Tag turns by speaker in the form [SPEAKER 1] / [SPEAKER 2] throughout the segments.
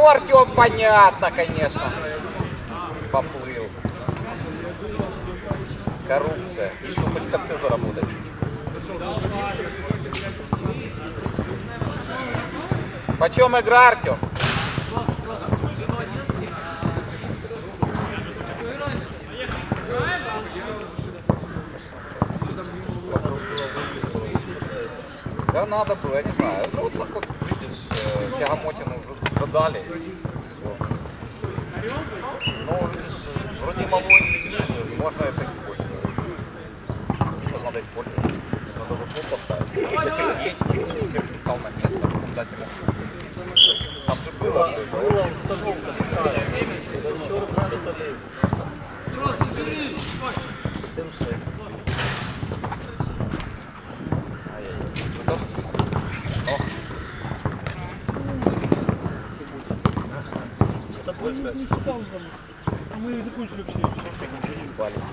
[SPEAKER 1] Ну, Артем, понятно, конечно. Поплыл. Коррупция. Еще хоть в конце заработать. Почем игра, Артем? Да надо было, я не знаю. Ну вот вот, видишь, э, Тягомотину за- задали. Всё. Ну, видишь, вроде малой, видишь, можно это использовать. Что надо использовать? Надо заслон поставить. Всех стал на место, дать ему. Там же было?
[SPEAKER 2] Была установка старая. Черт надо полезть. 7-6.
[SPEAKER 1] Ну, тоже О,
[SPEAKER 2] С тобой
[SPEAKER 3] Не
[SPEAKER 2] шесть.
[SPEAKER 3] читал там. А мы закончили вообще.
[SPEAKER 1] палец.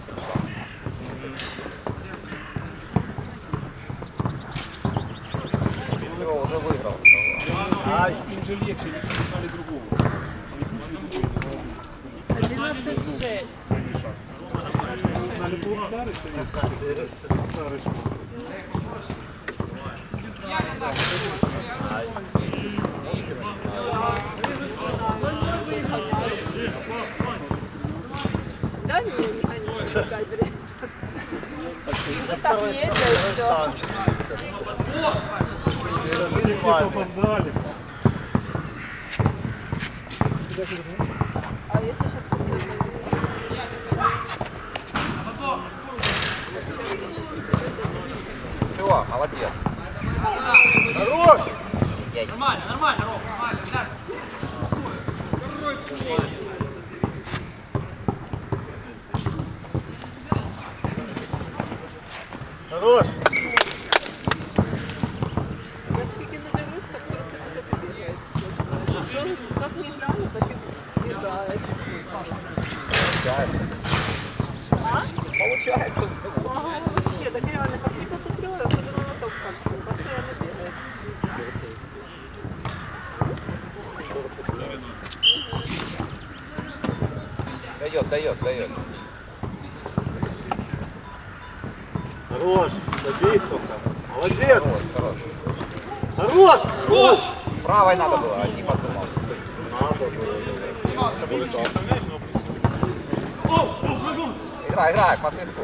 [SPEAKER 1] Все, уже выиграл.
[SPEAKER 2] Ай,
[SPEAKER 3] Им же легче, они читали другого. Они включили другого.
[SPEAKER 4] 11-6.
[SPEAKER 3] На если нет. Старый шмат.
[SPEAKER 4] Да, не, не, не, не, кадре.
[SPEAKER 2] это
[SPEAKER 4] так
[SPEAKER 2] второй
[SPEAKER 4] едет,
[SPEAKER 2] шанс, второй
[SPEAKER 4] всё.
[SPEAKER 2] шанс.
[SPEAKER 3] Все
[SPEAKER 2] С
[SPEAKER 3] те,
[SPEAKER 2] вами.
[SPEAKER 3] кто опоздали.
[SPEAKER 4] А если сейчас
[SPEAKER 1] Все, молодец.
[SPEAKER 2] Хорош!
[SPEAKER 1] Яй.
[SPEAKER 2] Хорош!
[SPEAKER 4] Я скільки не дивлюсь, так просто це бігає. Що, як не граю, так і бігає.
[SPEAKER 1] Получается.
[SPEAKER 4] А?
[SPEAKER 1] Получается.
[SPEAKER 4] Ага, вообще, так реально, как Вика Сатрёва, особенно на том конце, постоянно бегает.
[SPEAKER 1] Дает, дает, дает.
[SPEAKER 2] Хорош! Забей только. Молодец!
[SPEAKER 1] Хорош.
[SPEAKER 2] Хорош! Хорош!
[SPEAKER 1] Правой надо было, а не подумал.
[SPEAKER 2] Надо было.
[SPEAKER 1] Играй, играй, по свистку.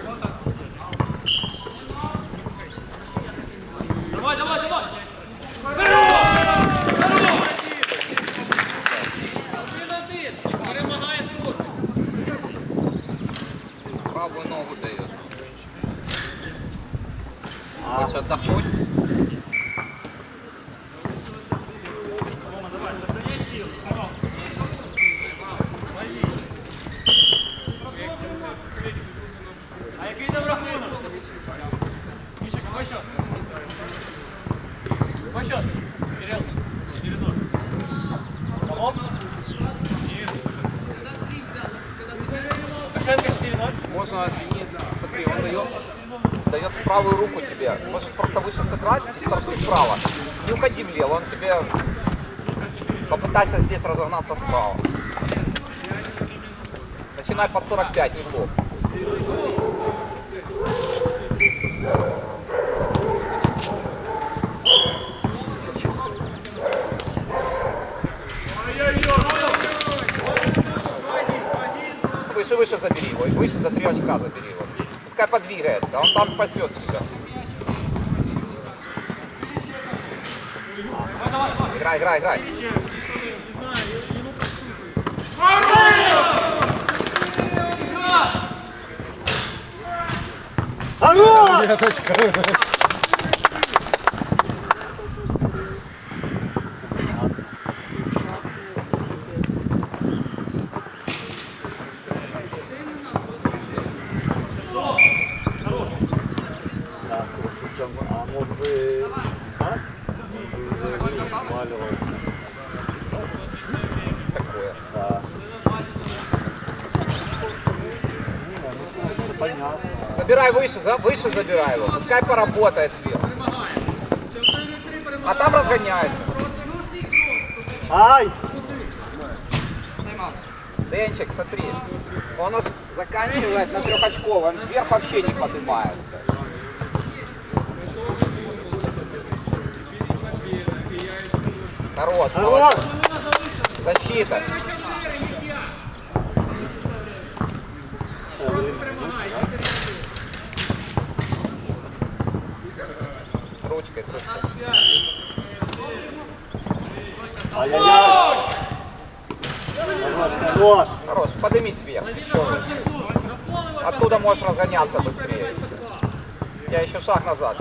[SPEAKER 1] Правую ногу дает. Хочешь отдохнуть?
[SPEAKER 5] А який там
[SPEAKER 1] дает правую руку тебе. Можешь просто выше сыграть и стартуй вправо. Не уходи влево, он тебе... Попытайся здесь разогнаться вправо. Начинай под 45, не в лоб. Выше, выше забери его. Выше за три очка забери его. Пускай подвигается, он там пасет все. Играй, играй, играй.
[SPEAKER 2] Хорош! Да, просто сам- а мог бы стать, мог бы уже сваливал.
[SPEAKER 1] Такое.
[SPEAKER 2] Да. Ну, Понятно.
[SPEAKER 1] Забирай выше, за, выше забирай его. Пускай поработает сверху. А там разгоняется.
[SPEAKER 2] Ай!
[SPEAKER 1] Денчик, смотри. Он нас заканчивает на трехочковом. Вверх вообще не поднимается. Хорош,
[SPEAKER 2] Хорош!
[SPEAKER 1] молодец. Защита. Ручкой, с ручкой.
[SPEAKER 2] Хорош, хорош!
[SPEAKER 1] Поднимись вверх. Оттуда можешь разгоняться быстрее. У тебя еще шаг назад.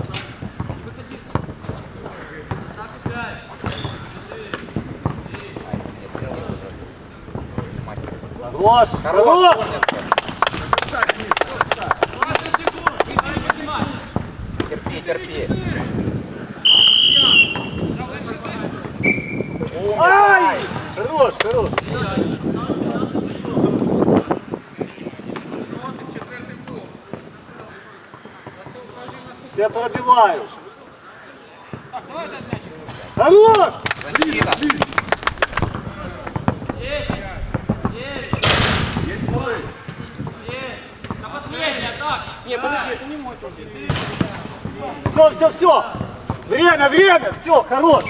[SPEAKER 2] Хорош!
[SPEAKER 1] Хорош,
[SPEAKER 2] Хорош! Ай! Хорош, хорош! Все пробивают. Хорош!
[SPEAKER 5] Атака!
[SPEAKER 4] Не, подожди, это не мой.
[SPEAKER 2] Все, все, все! Время, время! Все, хорош!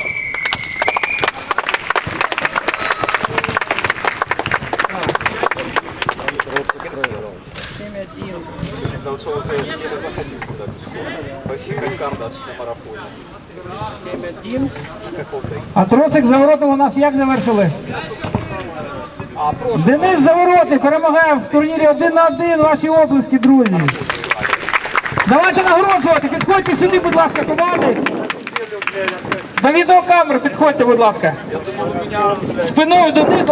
[SPEAKER 1] Зашел уже еле заходил сюда пешком. Вообще как кардаш на марафоне.
[SPEAKER 6] А Троцик Заворотним у нас як завершили? Денис Заворотний перемагає в турнірі 1 на 1. Ваші оплески, друзі. Давайте нагороджувати. Підходьте сюди, будь ласка, команди. До відеокамер підходьте, будь ласка. Спиною до них.